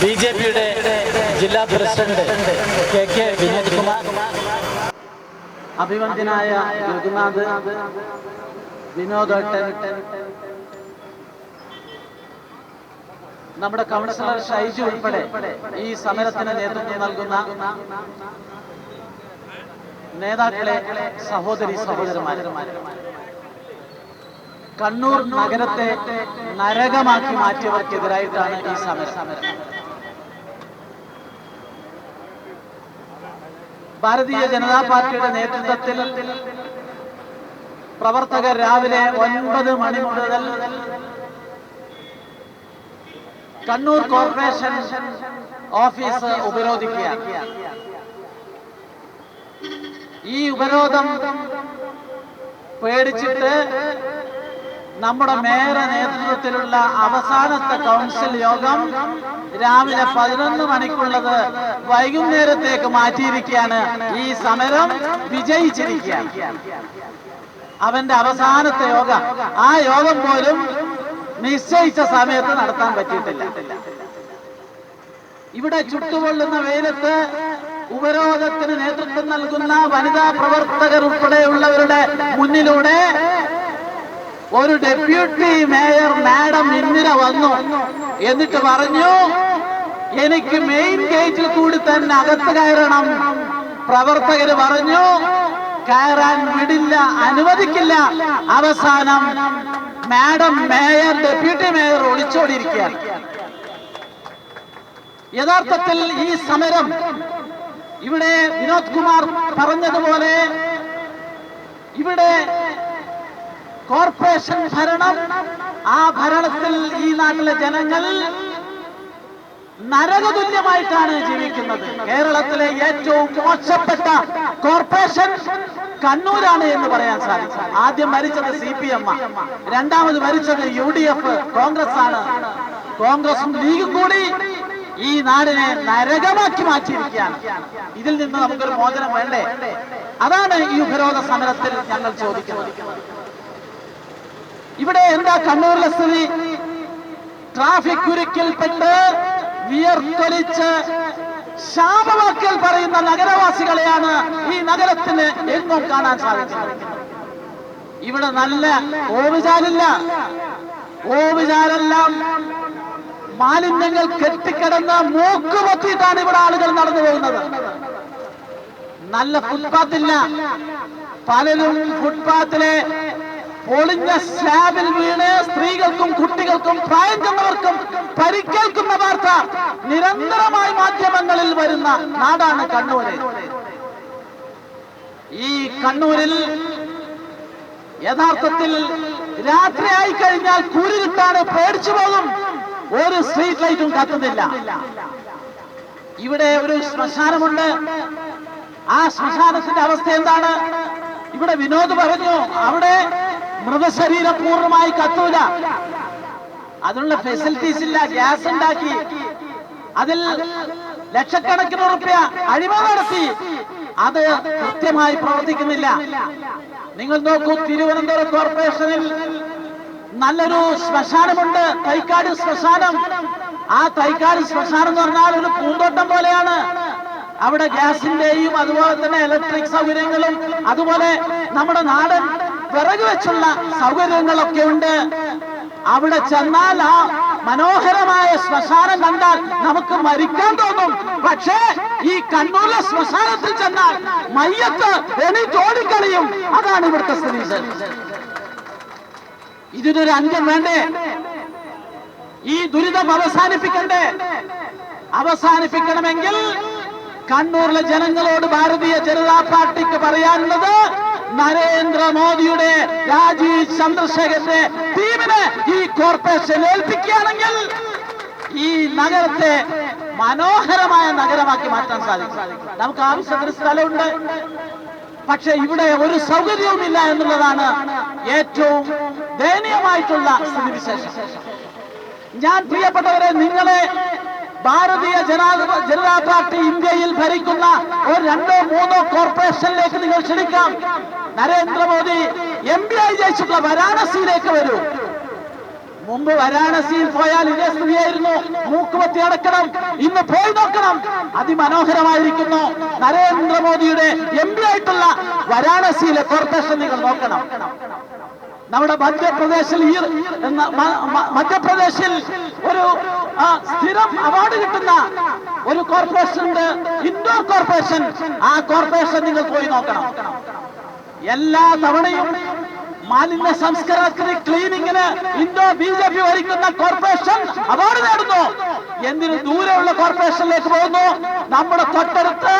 B J പിയുടെ ജില്ലാ president K K Vinod Kumar അഭിവന്ദ്യനായ Raghunath വിനോദട്ടൻ നമ്മുടെ കൗൺസിലർ ഷൈജു ഉൾപ്പെടെ ഈ സമരത്തിന് നേതൃത്വം നൽകുന്ന നേതാക്കളെ സഹോദരി സഹോദരന്മാരെ കണ്ണൂർ നഗരത്തെ നരകമാക്കി മാറ്റിയവർക്കെതിരായിട്ടാണ് ഈ സമരം. ഭാരതീയ ജനതാ പാർട്ടിയുടെ നേതൃത്വത്തിൽ പ്രവർത്തകർ രാവിലെ ഒൻപത് മണി മുതൽ കണ്ണൂർ കോർപ്പറേഷൻ ഓഫീസ് ഉപരോധിക്കുക ഈ ഉപരോധം പേടിച്ചിട്ട് നമ്മുടെ മേര നേതൃത്വത്തിലുള്ള അവസാനത്തെ കൗൺസിൽ യോഗം രാവിലെ പതിനൊന്ന് മണിക്കുള്ളത് വൈകുന്നേരത്തേക്ക് മാറ്റിയിരിക്കുകയാണ്. ഈ സമരം വിജയിച്ചിരിക്കുകയാണ്. അവന്റെ അവസാനത്തെ യോഗം. ആ യോഗം പോലും നിശ്ചയിച്ച സമയത്ത് നടത്താൻ പറ്റിയിട്ടില്ല. ഇവിടെ ചുട്ടുകൊള്ളുന്ന വെയിലത്ത് ഉപരോധത്തിന് നേതൃത്വം നൽകുന്ന വനിതാ പ്രവർത്തകർ ഉൾപ്പെടെയുള്ളവരുടെ മുന്നിലൂടെ ഒരു ഡെപ്യൂട്ടി മേയർ മാഡം ഇന്ദിര വന്നു. എന്നിട്ട് പറഞ്ഞു എനിക്ക് മെയിൻ ഗേറ്റിൽ കൂടി തന്നെ അകത്ത് കയറണം. പ്രവർത്തകർ പറഞ്ഞു കയറാൻ വിടില്ല അനുവദിക്കില്ല. അവസാനം മാഡം മേയർ ഡെപ്യൂട്ടി മേയർ ഒളിച്ചോടിയിരിക്കുകയാണ്. യഥാർത്ഥത്തിൽ ഈ സമരം ഇവിടെ വിനോദ് കുമാർ പറഞ്ഞതുപോലെ ഇവിടെ കോർപ്പറേഷൻ ഭരണം. ആ ഭരണത്തിൽ ഈ നാട്ടിലെ ജനങ്ങൾ നരകതുല്യമായിട്ടാണ് ജീവിക്കുന്നത്. കേരളത്തിലെ ഏറ്റവും മോശപ്പെട്ട കോർപ്പറേഷൻ കണ്ണൂരാണ് എന്ന് പറയാൻ സാധിക്കും ആദ്യം മരിച്ചത് സി പി എം രണ്ടാമത് മരിച്ചത് യു ഡി എഫ്. കോൺഗ്രസ് ആണ് കോൺഗ്രസും ലീഗും കൂടി ഈ നാടിനെ നരകമാക്കി മാറ്റിയിരിക്കുകയാണ്. ഇതിൽ നിന്ന് നമുക്കൊരു മോചനം വേണ്ടേ? അതാണ് ഈ ഉപരോധ സമരത്തിൽ ഞങ്ങൾ ചോദിക്കുന്നത്. ഇവിടെ എന്താ കണ്ണൂരിലെ സ്ഥിതി? ട്രാഫിക് കുരുക്കിൽപ്പെട്ട് വിയർത്തൊലിച്ച് ശാപവാക്കൽ പറയുന്ന നഗരവാസികളെയാണ് ഈ നഗരത്തിന് എങ്ങും കാണാൻ സാധിക്കുന്നത് ഇവിടെ നല്ല ഓവുചാലില്ല. ഓവുചാലെല്ലാം മാലിന്യങ്ങൾ കെട്ടിക്കിടന്ന് മൂക്കുപൊത്തിയിട്ടാണ് ഇവിടെ ആളുകൾ നടന്നു പോകുന്നത്. നല്ല ഫുട്പാത്തില്ല. പലരും ഫുട്പാത്തിലെ പൊളിഞ്ഞ സ്ലാബിൽ വീണ് സ്ത്രീകൾക്കും കുട്ടികൾക്കും പ്രായം ചെന്നവർക്കും പരിക്കേൽക്കുന്ന വാർത്ത നിരന്തരമായി മാധ്യമങ്ങളിൽ വരുന്ന നാടാണ് കണ്ണൂര്. ഈ കണ്ണൂരിൽ യഥാർത്ഥത്തിൽ രാത്രിയായി കഴിഞ്ഞാൽ കൂരിട്ടാണ് പേടിച്ചു പോകും. ഒരു സ്ട്രീറ്റ് ലൈറ്റും കത്തുന്നില്ല. ഇവിടെ ഒരു ശ്മശാനമുണ്ട്. ആ ശ്മശാനത്തിന്റെ അവസ്ഥ എന്താണ്? ഇവിടെ വിനോദ് പറഞ്ഞു അവിടെ മൃതശരീരം പൂർണമായി കത്തൂല. അതിനുള്ള ഫെസിലിറ്റീസ് ഇല്ല. ഗ്യാസ് ഉണ്ടാക്കി. അതിൽ ലക്ഷക്കണക്കിന് റുപ്യ അഴിമ നടത്തി. അത് കൃത്യമായി പ്രവർത്തിക്കുന്നില്ല. നിങ്ങൾ നോക്കൂ തിരുവനന്തപുരം കോർപ്പറേഷനിൽ നല്ലൊരു ശ്മശാനമുണ്ട്. തൈക്കാട് ശ്മശാനം. ആ തൈക്കാട് ശ്മശാനം എന്ന് പറഞ്ഞാൽ ഒരു പൂന്തോട്ടം പോലെയാണ്. അവിടെ ഗ്യാസിന്റെയും അതുപോലെ തന്നെ ഇലക്ട്രിക് സൗകര്യങ്ങളും അതുപോലെ നമ്മുടെ നാടൻ വിറക് വെച്ചുള്ള സൗകര്യങ്ങളൊക്കെ ഉണ്ട്. അവിടെ ചെന്നാൽ ആ മനോഹരമായ ശ്മശാനം കണ്ടാൽ നമുക്ക് മരിക്കാൻ തോന്നും. പക്ഷേ ഈ കണ്ണൂരിലെ ശ്മശാനത്തിൽ ചെന്നാൽ മയ്യത്ത് എണീറ്റോടിക്കളിയും അതാണ് ഇവിടുത്തെ സ്ഥിതി. ഇതിനൊരു അന്ത്യം വേണ്ടേ? ഈ ദുരിതം അവസാനിപ്പിക്കണ്ടേ? അവസാനിപ്പിക്കണമെങ്കിൽ കണ്ണൂരിലെ ജനങ്ങളോട് ഭാരതീയ ജനതാ പാർട്ടിക്ക് പറയാനുള്ളത് നരേന്ദ്രമോദിയുടെ രാജീവ് ചന്ദ്രശേഖരന്റെ ടീമിനെ ഈ കോർപ്പറേഷൻ ഏൽപ്പിക്കുകയാണെങ്കിൽ ഈ നഗരത്തെ മനോഹരമായ നഗരമാക്കി മാറ്റാൻ സാധിക്കും. നമുക്ക് ആവശ്യത്തിന് സ്ഥലമുണ്ട്. പക്ഷെ ഇവിടെ ഒരു സൗകര്യവുമില്ല എന്നുള്ളതാണ് ഏറ്റവും ദയനീയമായിട്ടുള്ള സ്ഥിതിവിശേഷം. ഞാൻ പ്രിയപ്പെട്ടവരെ നിങ്ങളെ ഭാരതീയ ജനാ ജനതാ പാർട്ടി ഇന്ത്യയിൽ ഭരിക്കുന്ന ഒരു രണ്ടോ മൂന്നോ കോർപ്പറേഷനിലേക്ക് നിങ്ങൾ ക്ഷണിക്കാം. നരേന്ദ്രമോദി എം പി ആയി ജയിച്ചിട്ടുള്ള വാരാണസിയിലേക്ക് വരൂ. മുമ്പ് വാരാണസിയിൽ പോയാൽ ഇതേ സ്ഥിതിയായിരുന്നു. മൂക്കുപത്തി അടക്കണം. ഇന്ന് പോയി നോക്കണം. അതിമനോഹരമായിരിക്കുന്നു നരേന്ദ്രമോദിയുടെ എം പി ആയിട്ടുള്ള വാരാണസിയിലെ കോർപ്പറേഷൻ നിങ്ങൾ നോക്കണം. നമ്മുടെ മധ്യപ്രദേശിൽ ഈ മധ്യപ്രദേശിൽ ഒരു സ്ഥിരം അവാർഡ് കിട്ടുന്ന ഒരു കോർപ്പറേഷൻ ഉണ്ട് ഇൻഡോർ കോർപ്പറേഷൻ. ആ കോർപ്പറേഷൻ നിങ്ങൾ പോയി നോക്കണം. എല്ലാ തവണയും മാലിന്യ സംസ്കരണത്തിന് ക്ലീനിങ്ങിന് ഇന്തോ ബി ജെ പി ഭരിക്കുന്ന കോർപ്പറേഷൻ അവാർഡ് നേടുന്നു. എന്തിനു ദൂരെയുള്ള കോർപ്പറേഷനിലേക്ക് പോകുന്നു? നമ്മുടെ തൊട്ടടുത്ത്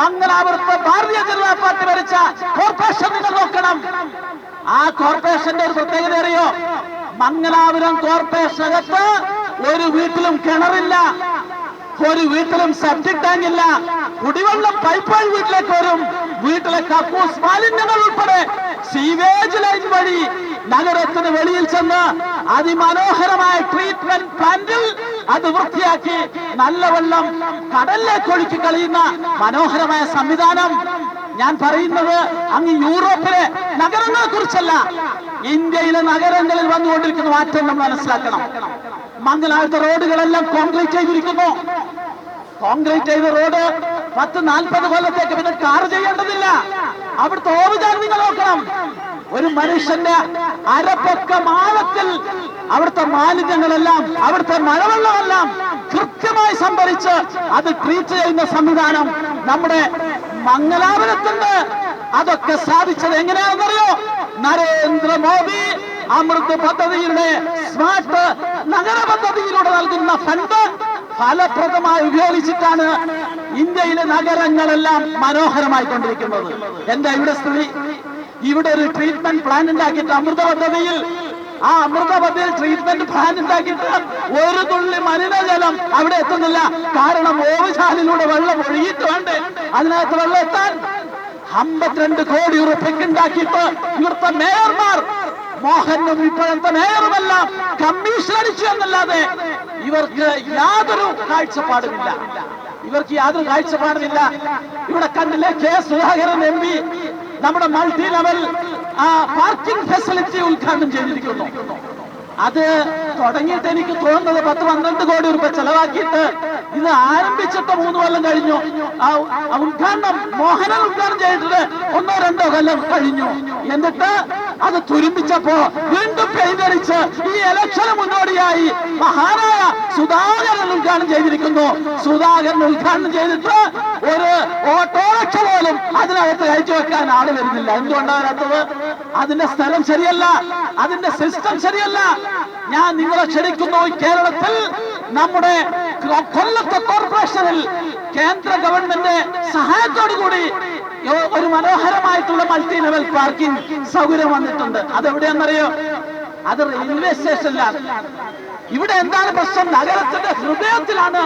മംഗലാപുരത്ത് ഭാരതീയ ജനതാ പാർട്ടി ഭരിച്ച കോർപ്പറേഷൻ നിങ്ങൾ നോക്കണം. ആ കോർപ്പറേഷന്റെ ഒരു പ്രത്യേകത അറിയോ? മംഗലാപുരം കോർപ്പറേഷനകത്ത് ഒരു വീട്ടിലും കിണറില്ല ഒരു വീട്ടിലും സെപ്റ്റിക് ടാങ്ക് ഇല്ല കുടിവെള്ളം വഴി വീട്ടിലേക്ക് വരും. വീട്ടിലെ കക്കൂസ് മാലിന്യങ്ങൾ ഉൾപ്പെടെ സീവേജ് ലൈൻ വഴി നഗരത്തിന് വെളിയിൽ ചെന്ന് അതിമനോഹരമായ ട്രീറ്റ്മെന്റ് പ്ലാന്റിൽ അത് വൃത്തിയാക്കി നല്ല വെള്ളം കടലിലേക്ക് ഒഴുക്കി കളയുന്ന മനോഹരമായ സംവിധാനം. ഞാൻ പറയുന്നത് അങ്ങ് യൂറോപ്പിലെ നഗരങ്ങളെ കുറിച്ചല്ല ഇന്ത്യയിലെ നഗരങ്ങളിൽ വന്നുകൊണ്ടിരിക്കുന്ന മാറ്റം നമ്മൾ മനസ്സിലാക്കണം. മംഗലാഴ്ച റോഡുകളെല്ലാം കോൺക്രീറ്റ് ചെയ്തിരിക്കുന്നു. കോൺക്രീറ്റ് ചെയ്ത റോഡ് പത്ത് നാൽപ്പത് കൊല്ലത്തേക്ക് പിന്നെ കാർ ചെയ്യേണ്ടതില്ല. അവിടുത്തെ ഓവുചാൻ നിങ്ങൾ നോക്കണം. ഒരു മനുഷ്യന്റെ അരപ്പൊക്ക മാളത്തിൽ അവിടുത്തെ മാലിന്യങ്ങളെല്ലാം അവിടുത്തെ മഴവെള്ളമെല്ലാം കൃത്യമായി സംഭരിച്ച് അത് ട്രീറ്റ് ചെയ്യുന്ന സംവിധാനം നമ്മുടെ മംഗലാപുരത്തുണ്ട്. അതൊക്കെ സാധിച്ചത് എങ്ങനെയാണെന്നറിയോ? നരേന്ദ്രമോദി അമൃത് പദ്ധതിയുടെ സ്മാർട്ട് നഗര പദ്ധതിയിലൂടെ നൽകുന്ന ഫണ്ട് ഫലപ്രദമായി ഉപയോഗിച്ചിട്ടാണ് ഇന്ത്യയിലെ നഗരങ്ങളെല്ലാം മനോഹരമായി കൊണ്ടിരിക്കുന്നത് എന്താ ഇവിടെ സ്ഥിതി? ഇവിടെ ഒരു ട്രീറ്റ്മെന്റ് പ്ലാൻ ഉണ്ടാക്കിയിട്ട് അമൃത പദ്ധതിയിൽ ആ അമൃത പദ്ധതിയിൽ ട്രീറ്റ്മെന്റ് പ്ലാൻ ഉണ്ടാക്കിയിട്ട് ഒരു തുള്ളി മലിനജലം അവിടെ എത്തുന്നില്ല. കാരണം ഓവുചാലിലൂടെ വെള്ളം ഒഴുകിയിട്ട് വേണ്ടേ? അതിനകത്ത് വെള്ളം എത്താൻ അമ്പത്തിരണ്ട് കോടി ഉറപ്പിക്ക് ഉണ്ടാക്കിയിട്ട് ഇവിടുത്തെ മേയർമാർ മോഹനും ഇപ്പോഴത്തെ മേയറുമെല്ലാം കമ്മീഷൻ അടിച്ചു എന്നല്ലാതെ ഇവർക്ക് യാതൊരു കാഴ്ചപ്പാടുമില്ല. ഇവർക്ക് യാതൊരു കാഴ്ചപ്പാടുമില്ല. ഇവിടെ കണ്ടില്ലേ കെ സുധാകരൻ എം പി നമ്മുടെ മൾട്ടി ലെവൽ ആ പാർക്കിംഗ് ഫെസിലിറ്റി ഉദ്ഘാടനം ചെയ്തിരിക്കുന്നു. അത് തുടങ്ങിയിട്ട് എനിക്ക് തോന്നുന്നത് പത്ത് പന്ത്രണ്ട് കോടി രൂപ ചെലവാക്കിയിട്ട് ഇത് ആരംഭിച്ചിട്ട് മൂന്ന് കൊല്ലം കഴിഞ്ഞു. ആ ഉദ്ഘാടനം മോഹനൻ ഉദ്ഘാടനം ചെയ്തിട്ട് ഒന്നോ രണ്ടോ കൊല്ലം കഴിഞ്ഞു. എന്നിട്ട് അത് തുരുമ്പിച്ചപ്പോ വീണ്ടും പെയ്തടിച്ച് ഈ ഇലക്ഷന് മുന്നോടിയായി മഹാനായ സുധാകരൻ ഉദ്ഘാടനം ചെയ്തിരിക്കുന്നു. സുധാകരൻ ഉദ്ഘാടനം ചെയ്തിട്ട് ഒരു ഓട്ടോറിക്ഷ പോലും അതിനകത്ത് കയറ്റി വെക്കാൻ ആൾ വരുന്നില്ല. എന്തുകൊണ്ടാണ് അതിന്റെ സ്ഥലം ശരിയല്ല. അതിന്റെ സിസ്റ്റം ശരിയല്ല. ഞാൻ നിങ്ങളെ ക്ഷണിക്കുന്നു കേരളത്തിൽ നമ്മുടെ കൊല്ലത്തെ കോർപ്പറേഷനിൽ കേന്ദ്ര ഗവൺമെന്റ് സഹായത്തോടു കൂടി ഒരു മനോഹരമായിട്ടുള്ള മൾട്ടി ലെവൽ പാർക്കിംഗ് സൗകര്യം വന്നിട്ടുണ്ട്. അതെവിടെയാണെന്നറിയോ? അത് റെയിൽവേ സ്റ്റേഷനിലാണ് ഇവിടെ എന്താണ് പ്രശ്നം? നഗരത്തിന്റെ ഹൃദയത്തിലാണ്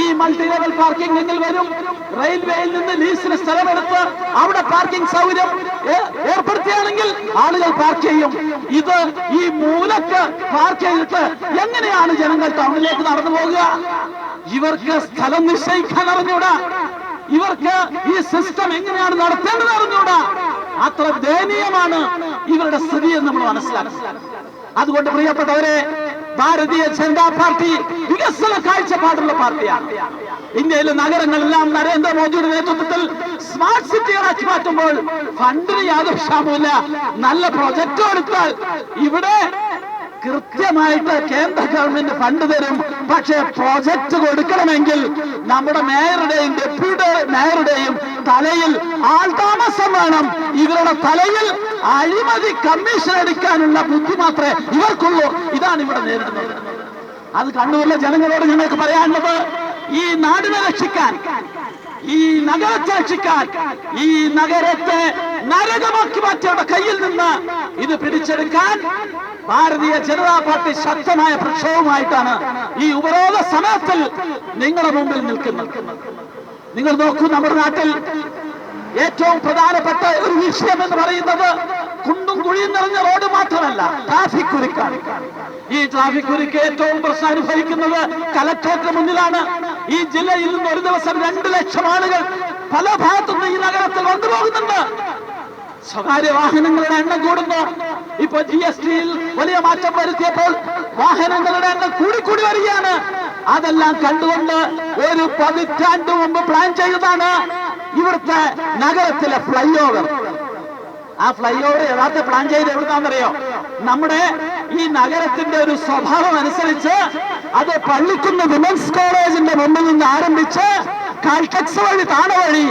ഈ മൾട്ടി ലെവൽ പാർക്കിംഗ് നിങ്ങൾ വരും. റെയിൽവേയിൽ നിന്ന് ലീസിന് സ്ഥലമെടുത്ത് അവിടെ പാർക്കിംഗ് സൗകര്യം ഏർപ്പെടുത്തിയാണെങ്കിൽ ആളുകൾ പാർക്ക് ചെയ്യും. ഇത് ഈ മൂലക്ക് പാർക്ക് ചെയ്തിട്ട് എങ്ങനെയാണ് ജനങ്ങൾ ടൗണിലേക്ക് നടന്നു പോകുക? ഇവർക്ക് സ്ഥലം നിശ്ചയിക്കാൻ അറിഞ്ഞൂടാ. ഇവർക്ക് ഈ സിസ്റ്റം എങ്ങനെയാണ് നടത്തേണ്ടത് അറിഞ്ഞൂടാ അത്ര ദയനീയമാണ് ഇവരുടെ സ്ഥിതി എന്ന് നമ്മൾ മനസ്സിലാക്കി അതുകൊണ്ട് പ്രിയപ്പെട്ടവരെ ഭാരതീയ ജനതാ പാർട്ടി വികസന കാഴ്ചപ്പാടുള്ള പാർട്ടിയാണ്. ഇന്ത്യയിലെ നഗരങ്ങളെല്ലാം നരേന്ദ്രമോദിയുടെ നേതൃത്വത്തിൽ സ്മാർട്ട് സിറ്റികളാക്കി മാറ്റുമ്പോൾ ഫണ്ടിന് യാതൊരു ക്ഷാമമില്ല നല്ല പ്രൊജക്ട് എടുത്താൽ ഇവിടെ കൃത്യമായിട്ട് കേന്ദ്ര ഗവൺമെന്റ് ഫണ്ട് തരും. പക്ഷേ പ്രോജക്റ്റ് കൊടുക്കണമെങ്കിൽ നമ്മുടെ മേയറുടെയും ഡെപ്യൂട്ടി മേയറുടെയും തലയിൽ ആൾതാമസം വേണം. ഇവരുടെ തലയിൽ അഴിമതി കമ്മീഷൻ എടുക്കാനുള്ള ബുദ്ധി മാത്രമേ ഇവർക്കുള്ളൂ. ഇതാണ് ഇവിടെ നേരിടുന്നത്. അത് കണ്ണൂരിലെ ജനങ്ങളോട് ഞങ്ങൾക്ക് പറയാനുള്ളത്. ഈ നാടിനെ രക്ഷിക്കാൻ ഈ നഗരത്തെ രക്ഷിക്കാൻ ഈ നഗരത്തെ നരകമാക്കി മാറ്റിയുടെ കയ്യിൽ നിന്ന് ഇത് പിടിച്ചെടുക്കാൻ ഭാരതീയ ജനതാ പാർട്ടി ശക്തമായ പ്രക്ഷോഭമായിട്ടാണ് ഈ ഉപരോധ സമയത്തിൽ നിങ്ങളുടെ മുമ്പിൽ നിൽക്കുന്നത്. നിങ്ങൾ നോക്കൂ നമ്മുടെ നാട്ടിൽ ഏറ്റവും പ്രധാനപ്പെട്ട ഒരു വിഷയം എന്ന് പറയുന്നത് കുണ്ടും കുഴിയും നിറഞ്ഞ റോഡ് മാത്രമല്ല ട്രാഫിക് കുരുക്കാണ്. ഈ ട്രാഫിക് കുരുക്ക് ഏറ്റവും പ്രശ്നം അനുഭവിക്കുന്നത് കലക്ടറേറ്റ് മുന്നിലാണ്. ഈ ജില്ലയിൽ നിന്ന് ഒരു ദിവസം രണ്ട് ലക്ഷം ആളുകൾ പല ഭാഗത്തുനിന്ന് ഈ നഗരത്തിൽ വന്നു പോകുന്നുണ്ട് സ്വകാര്യ വാഹനങ്ങളുടെ എണ്ണം കൂടുന്നു. ഇപ്പൊ ജി എസ് ടിയിൽ വലിയ മാറ്റം വരുത്തിയപ്പോൾ വാഹനങ്ങളുടെ എണ്ണം കൂടിക്കൂടി വരികയാണ്. അതെല്ലാം കണ്ടുകൊണ്ട് ഒരു പതിറ്റാണ്ട് മുമ്പ് പ്ലാൻ ചെയ്തതാണ് ഇവിടുത്തെ നഗരത്തിലെ ഫ്ലൈ ഓവർ ആ ഫ്ലൈ ഓവർ യഥാർത്ഥ പ്ലാൻ ചെയ്ത് എവിടുന്നാണെന്നറിയോ? നമ്മുടെ ഈ നഗരത്തിന്റെ ഒരു സ്വഭാവം അനുസരിച്ച് അത് പള്ളിക്കുന്ന് വിമൻസ് കോളേജിന്റെ മുമ്പിൽ നിന്ന് ആരംഭിച്ച് കാൽടെക്സ് വഴി താണ വഴി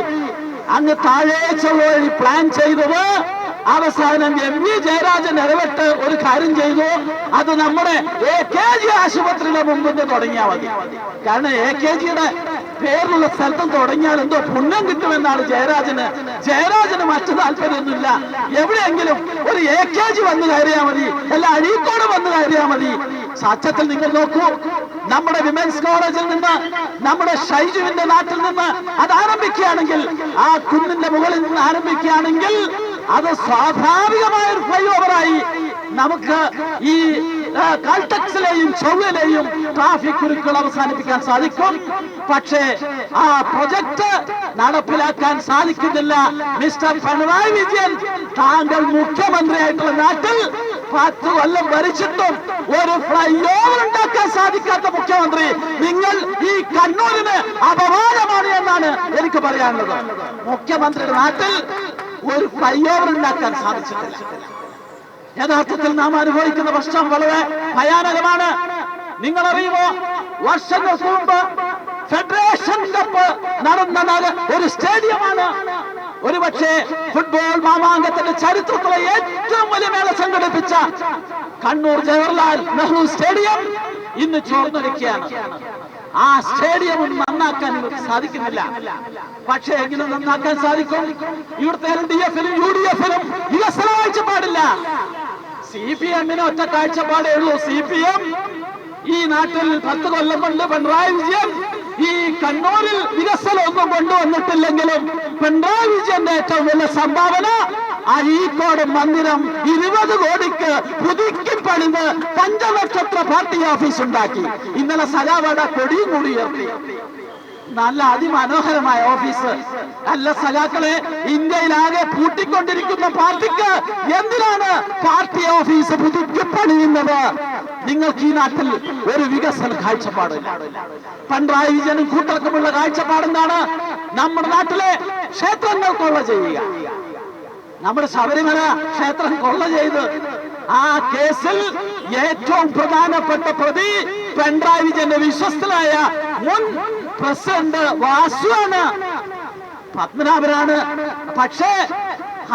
അങ്ങ് താഴേച്ച വഴി പ്ലാൻ ചെയ്തത് അവസാനം എം വി ജയരാജൻ ഇടപെട്ട് ഒരു കാര്യം ചെയ്തു. അത് നമ്മുടെ എ കെ ജി ആശുപത്രിയുടെ മുമ്പിൽ തുടങ്ങിയാൽ മതി. കാരണം എ കെ ജിയുടെ പേരുള്ള സ്ഥലത്തും തുടങ്ങിയാൽ എന്തോ പുണ്യം കിട്ടുമെന്നാണ് ജയരാജന്. ജയരാജന് മറ്റു താല്പര്യമൊന്നുമില്ല. എവിടെയെങ്കിലും ഒരു എ കെ ജി വന്ന് കയറിയാൽ മതി. അല്ല അഴീക്കോട് വന്ന് കയറിയാൽ മതി. സത്യത്തിൽ നിങ്ങൾ നോക്കൂ. നമ്മുടെ വിമൻസ് കോളേജിൽ നിന്ന് നമ്മുടെ ഷൈജുവിന്റെ നാട്ടിൽ നിന്ന് അത് ആരംഭിക്കുകയാണെങ്കിൽ ആ കുന്നിന്റെ മുകളിൽ നിന്ന് ആരംഭിക്കുകയാണെങ്കിൽ അത് സ്വാഭാവികമായ ഒരു ഫ്ലൈ ഓവറായി നമുക്ക് ഈ കൾട്ടക്സിലെയും ചൊവ്വയിലെയും ട്രാഫിക് കുരുക്കൾ അവസാനിപ്പിക്കാൻ സാധിക്കും. പക്ഷേ ആ പ്രൊജക്ട് നടപ്പിലാക്കാൻ സാധിക്കുന്നില്ല. മിസ്റ്റർ പിണറായി വിജയൻ താങ്കൾ മുഖ്യമന്ത്രിയായിട്ടുള്ള നാട്ടിൽ പത്ത് കൊല്ലം ഭരിച്ചിട്ടും ഒരു ഫ്ലൈ ഓവർ ഉണ്ടാക്കാൻ സാധിക്കാത്ത മുഖ്യമന്ത്രി നിങ്ങൾ ഈ കണ്ണൂരിന് അപമാനമാണ് എന്നാണ് എനിക്ക് പറയാനുള്ളത്. മുഖ്യമന്ത്രിയുടെ നാട്ടിൽ ഒരു ഫ്ലൈഓവർ ഉണ്ടാക്കാൻ സാധിച്ചിട്ടില്ല. യഥാർത്ഥത്തിൽ നാം അനുഭവിക്കുന്ന പ്രശ്നം വളരെ ഭയാനകമാണ്. നിങ്ങൾ അറിയുമോ വർഷങ്ങൾക്ക് മുമ്പ് ഫെഡറേഷൻ കപ്പ് നടന്ന ഒരു സ്റ്റേഡിയമാണ്. ഒരുപക്ഷെ ഫുട്ബോൾ മാമാങ്കത്തിന്റെ ചരിത്രത്തിലെ ഏറ്റവും വലിയ മേള സംഘടിപ്പിച്ച കണ്ണൂർ ജവഹർലാൽ നെഹ്റു സ്റ്റേഡിയം ഇന്ന് ചോർന്നൊരുക്കുകയാണ് ആ സ്റ്റേഡിയം നന്നാക്കാൻ ഇവർക്ക് സാധിക്കുന്നില്ല. പക്ഷേ എങ്ങനെ നന്നാക്കാൻ സാധിക്കും? ഇവിടുത്തെ എൽ ഡി എഫിലും യു ഡി എഫിലും വികസന കാഴ്ചപ്പാടില്ല സി പി എമ്മിന് ഒറ്റ കാഴ്ചപ്പാടേ ഉള്ളൂ. സി പി എം ഈ നാട്ടിൽ പത്ത് കൊല്ലം കൊണ്ട് പിണറായി വിജയൻ ഈ കണ്ണൂരിൽ വികസനം ഒന്നും കൊണ്ടുവന്നിട്ടില്ലെങ്കിലും പിണറായി വിജയന്റെ ഏറ്റവും വലിയ സംഭാവന അഴീക്കോട് മന്ദിരം ഇരുപത് കോടിക്ക് പുതുക്കി പണിത് പഞ്ചനക്ഷത്ര പാർട്ടി ഓഫീസ് ഉണ്ടാക്കി. ഇന്നലെ സലാവട കൊടിയും കൂടി ഉയർത്തി. നല്ല അതിമനോഹരമായ ഓഫീസ്. അല്ല സഖാക്കളെ ഇന്ത്യയിലാകെ പൂട്ടിക്കൊണ്ടിരിക്കുന്ന പാർട്ടിക്ക് എന്തിനാണ് പാർട്ടി ഓഫീസ് പുതുക്കി പണിയുന്നത്? നിങ്ങൾക്ക് ഈ നാട്ടിൽ ഒരു വികസന കാഴ്ചപ്പാട് പിണറായി വിജയനും കൂട്ടർക്കുമുള്ള കാഴ്ചപ്പാടെന്താണ് നമ്മുടെ നാട്ടിലെ ക്ഷേത്രങ്ങൾ കൊള്ള ചെയ്യുക. നമ്മുടെ ശബരിമല ക്ഷേത്രം കൊള്ള ചെയ്ത്. ആ കേസിൽ ഏറ്റവും പ്രധാനപ്പെട്ട പ്രതി പിണറായി വിജയന്റെ വിശ്വസ്തനായ മുൻ പ്രസിഡന്റ് വാസുവാണ് പത്മനാഭനാണ്. പക്ഷേ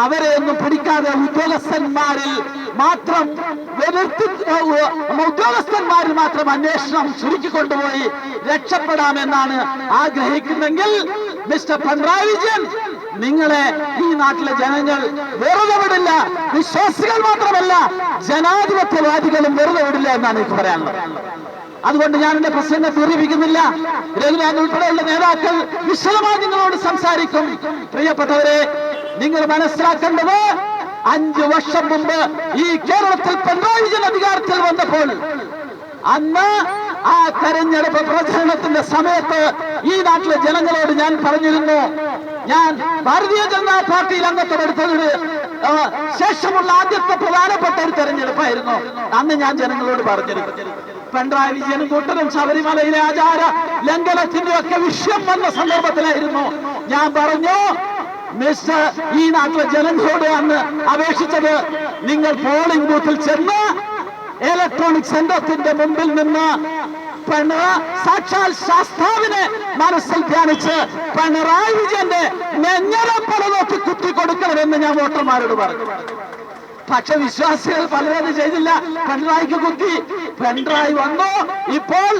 അവരെ ഒന്നും പിടിക്കാതെ ഉദ്യോഗസ്ഥന്മാരിൽ മാത്രം ഉദ്യോഗസ്ഥന്മാരിൽ മാത്രം അന്വേഷണം ചുരുക്കിക്കൊണ്ടുപോയി രക്ഷപ്പെടാമെന്നാണ് ആഗ്രഹിക്കുന്നെങ്കിൽ മിസ്റ്റർ പിണറായി വിജയൻ നിങ്ങളെ ഈ നാട്ടിലെ ജനങ്ങൾ വെറുതെ വിടില്ല. വിശ്വാസികൾ മാത്രമല്ല ജനാധിപത്യവാദികളും വെറുതെ വിടില്ല എന്നാണ് എനിക്ക് പറയാനുള്ളത്. അതുകൊണ്ട് ഞാൻ എന്റെ പ്രസംഗം ദീർഘിപ്പിക്കുന്നില്ല രഘുനാഥ് ഉൾപ്പെടെയുള്ള നേതാക്കൾ വിശദമായി നിങ്ങളോട് സംസാരിക്കും. പ്രിയപ്പെട്ടവരെ നിങ്ങൾ മനസ്സിലാക്കേണ്ടത് അഞ്ചു വർഷം മുമ്പ് ഈ കേരളത്തിൽ പിണറായി വിജയൻ അധികാരത്തിൽ വന്നപ്പോൾ അന്ന് ആ തെരഞ്ഞെടുപ്പ് പ്രചരണത്തിന്റെ സമയത്ത് ഈ നാട്ടിലെ ജനങ്ങളോട് ഞാൻ പറഞ്ഞിരുന്നു ഞാൻ ഭാരതീയ ജനതാ പാർട്ടിയിൽ അംഗത്വം എടുത്തതിന് ആ, ശേഷമുള്ള ആദ്യത്തെ പ്രധാനപ്പെട്ട ഒരു തെരഞ്ഞെടുപ്പായിരുന്നു. അന്ന് ഞാൻ ജനങ്ങളോട് പറഞ്ഞിരുന്നു പിണറായി വിജയനും കൂട്ടരും ശബരിമലയിലെ ആചാര ലംഘനത്തിന്റെ ഒക്കെ വിഷയം വന്ന സന്ദർഭത്തിലായിരുന്നു. ഞാൻ പറഞ്ഞു മിസ് ഈ നാട്ടിലെ ജനങ്ങളോട് അന്ന് അപേക്ഷിച്ചത് നിങ്ങൾ പോളിംഗ് ബൂത്തിൽ ചെന്ന് ഇലക്ട്രോണിക് സെന്ററത്തിന്റെ മുമ്പിൽ നിന്ന് പിണറ സാക്ഷാൽ ശാസ്താവിനെ മനസ്സിൽ ധ്യാനിച്ച് പിണറായി വിജയന്റെ നെഞ്ഞരപ്പല നോക്കി കുത്തി കൊടുക്കണമെന്ന് ഞാൻ വോട്ടർമാരോട് പറഞ്ഞു. പക്ഷെ വിശ്വാസികൾ പലരും ചെയ്തില്ല. പിണറായിക്ക് കുത്തി. പിണറായി വന്നു. ഇപ്പോൾ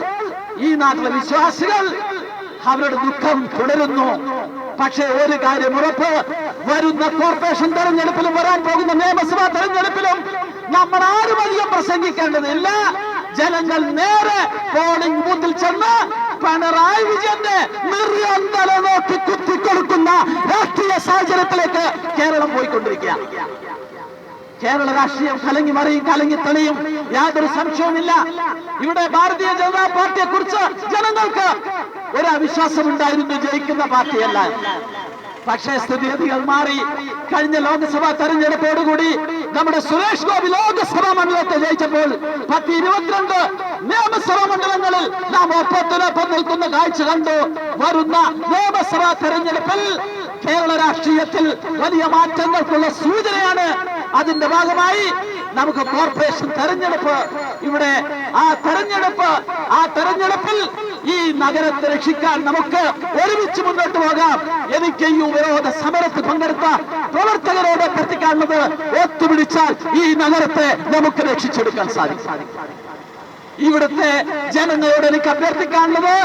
ഈ നാട്ടിലെ വിശ്വാസികൾ അവരുടെ ദുഃഖം തുടരുന്നു. പക്ഷേ ഒരു കാര്യം ഉറപ്പ്. വരുന്ന കോർപ്പറേഷൻ തെരഞ്ഞെടുപ്പിലും വരാൻ പോകുന്ന നിയമസഭാ തെരഞ്ഞെടുപ്പിലും നമ്മൾ ആരും അധികം പ്രസംഗിക്കേണ്ടതില്ല. ജനങ്ങൾ നേരെ പോളിംഗ് ബൂത്തിൽ ചെന്ന് പിണറായി വിജയന്റെ നിർയന്തല നോക്കി കുത്തിക്കൊടുക്കുന്ന രാഷ്ട്രീയ സാഹചര്യത്തിലേക്ക് കേരളം പോയിക്കൊണ്ടിരിക്കുക കേരള രാഷ്ട്രീയം കലങ്ങി മറിയും കലങ്ങി തെളിയും. യാതൊരു സംശയവുമില്ല. ഇവിടെ ഭാരതീയ ജനതാ പാർട്ടിയെ കുറിച്ച് ജനങ്ങൾക്ക് ഒരു അവിശ്വാസം ഉണ്ടായിരുന്നു ജയിക്കുന്ന പാർട്ടിയല്ല. പക്ഷേ സ്ഥിതിഗതികൾ മാറി. കഴിഞ്ഞ ലോക്സഭാ തെരഞ്ഞെടുപ്പോടുകൂടി നമ്മുടെ സുരേഷ് ഗോപി ലോകസഭാ മണ്ഡലത്തെ ജയിച്ചപ്പോൾ പത്ത് ഇരുപത്തിരണ്ട് നിയമസഭാ മണ്ഡലങ്ങളിൽ നാം ഒപ്പത്തിനൊപ്പം നിൽക്കുന്ന കാഴ്ച കണ്ടു. വരുന്ന നിയമസഭാ തെരഞ്ഞെടുപ്പിൽ കേരള രാഷ്ട്രീയത്തിൽ വലിയ മാറ്റങ്ങൾക്കുള്ള സൂചനയാണ്. അതിന്റെ ഭാഗമായി നമുക്ക് കോർപ്പറേഷൻ തെരഞ്ഞെടുപ്പ്. ഇവിടെ ആ തെരഞ്ഞെടുപ്പ് ആ തെരഞ്ഞെടുപ്പിൽ ഈ നഗരത്തെ രക്ഷിക്കാൻ നമുക്ക് ഒരുമിച്ച് മുന്നോട്ട് പോകാം. എനിക്ക് ഈ ഉപരോധ സമരത്തിൽ പങ്കെടുത്ത പ്രവർത്തകരോട് അഭ്യർത്ഥിക്കാനുള്ളത് ഒത്തുപിടിച്ചാൽ ഈ നഗരത്തെ നമുക്ക് രക്ഷിച്ചെടുക്കാൻ സാധിക്കും. ഇവിടുത്തെ ജനങ്ങളോട് എനിക്ക് അഭ്യർത്ഥിക്കാനുള്ളത്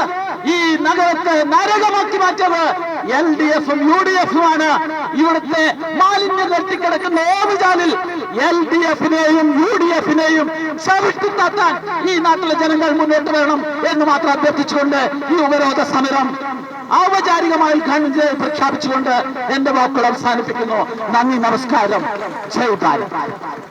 ഈ നഗരത്തെ നരകമാക്കി മാറ്റത് എൽ ഡി എഫും യു ഡി എഫും ആണ്. ഇവിടുത്തെ മാലിന്യം നിർത്തിക്കിടക്കുന്ന ഓവുചാലിൽ എൽ ഡി എഫിനെയും യു ഡി എഫിനെയും ചവിട്ടിത്താത്താൻ ഈ നാട്ടിലെ ജനങ്ങൾ മുന്നോട്ട് വരണം എന്ന് മാത്രം അഭ്യർത്ഥിച്ചുകൊണ്ട് ഈ ഉപരോധ സമരം ഔപചാരികമായി ഗവൺമെന്റ് പ്രഖ്യാപിച്ചുകൊണ്ട് എന്റെ വാക്കുകൾ അവസാനിപ്പിക്കുന്നു. നന്ദി നമസ്കാരം. ജയ് ഭാരത്.